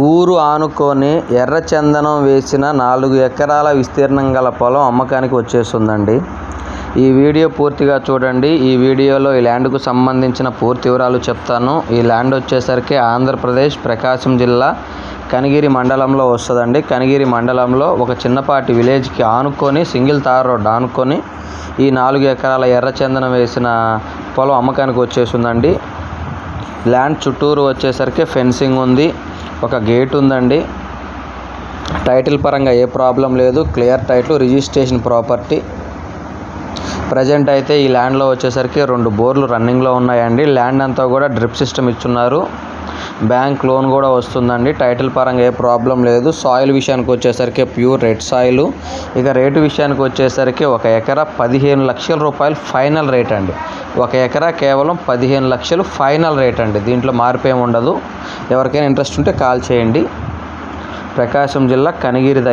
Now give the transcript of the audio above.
ఊరు ఆనుకొని ఎర్ర చందనం వేసిన నాలుగు ఎకరాల విస్తీర్ణం గల పొలం అమ్మకానికి వచ్చేస్తుందండి. ఈ వీడియో పూర్తిగా చూడండి. ఈ వీడియోలో ఈ ల్యాండ్కు సంబంధించిన పూర్తి వివరాలు చెప్తాను. ఈ ల్యాండ్ వచ్చేసరికి ఆంధ్రప్రదేశ్ ప్రకాశం జిల్లా కనిగిరి మండలంలో వస్తుందండి. కనిగిరి మండలంలో ఒక చిన్నపాటి విలేజ్కి ఆనుకొని సింగిల్ తార్ రోడ్ ఆనుకొని ఈ నాలుగు ఎకరాల ఎర్ర చందనం వేసిన పొలం అమ్మకానికి వచ్చేసిందండి ల్యాండ్ చుట్టూరు వచ్చేసరికి ఫెన్సింగ్ ఉంది. ఒక గేట్ ఉందండి. టైటిల్ పరంగా ఏ ప్రాబ్లం లేదు. Clear title registration property. Present అయితే ఈ ల్యాండ్లో వచ్చేసరికి రెండు బోర్లు రన్నింగ్లో ఉన్నాయండి. ల్యాండ్ అంతా కూడా డ్రిప్ సిస్టమ్ ఇచ్చున్నారు. బ్యాంక్ లోన్ కూడా వస్తుందండి. టైటిల్ పరంగా ఏ ప్రాబ్లం లేదు. సాయిల్ విషయానికి వచ్చేసరికి ప్యూర్ రెడ్ సాయిల్. ఇక రేటు విషయానికి వచ్చేసరికి ఒక ఎకరా పదిహేను లక్షల రూపాయలు ఫైనల్ రేట్ అండి. ఒక ఎకరా కేవలం పదిహేను లక్షలు ఫైనల్ రేట్ అండి. దీంట్లో మార్పు ఏమి ఉండదు. ఎవరికైనా ఇంట్రెస్ట్ ఉంటే కాల్ చేయండి. ప్రకాశం జిల్లా కనిగిరి దగ్గర